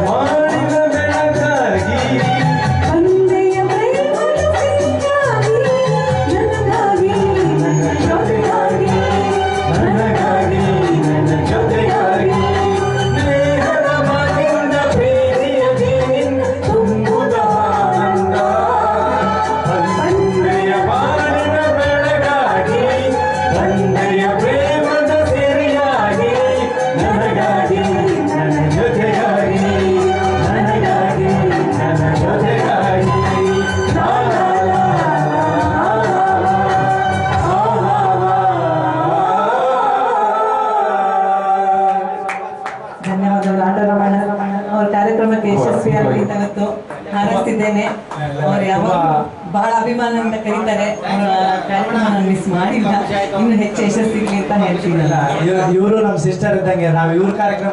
Levanta. ಅವ್ರ ಕಾರ್ಯಕ್ರಮಕ್ಕೆ ಯಶಸ್ವಿಯಾಗಿ ಇವತ್ತು ಹಾರೈಸ್ತಿದ್ದೇನೆ. ಅವ್ರು ಯಾವಾಗ ಬಹಳ ಅಭಿಮಾನದಿಂದ ಕರೀತಾರೆ. ಅವರ ಕಾರ್ಯಕ್ರಮ ನಾನು ಮಿಸ್ ಮಾಡಿಲ್ಲ. ಇನ್ನು ಹೆಚ್ಚು ಯಶಸ್ವಿ ಅಂತ ಹೇಳ್ತೀನಿ ಇವರು ನಮ್ಮ ಸಿಸ್ಟರ್ ಇದ್ದಂಗೆ ನಾವು ಇವ್ರ ಕಾರ್ಯಕ್ರಮ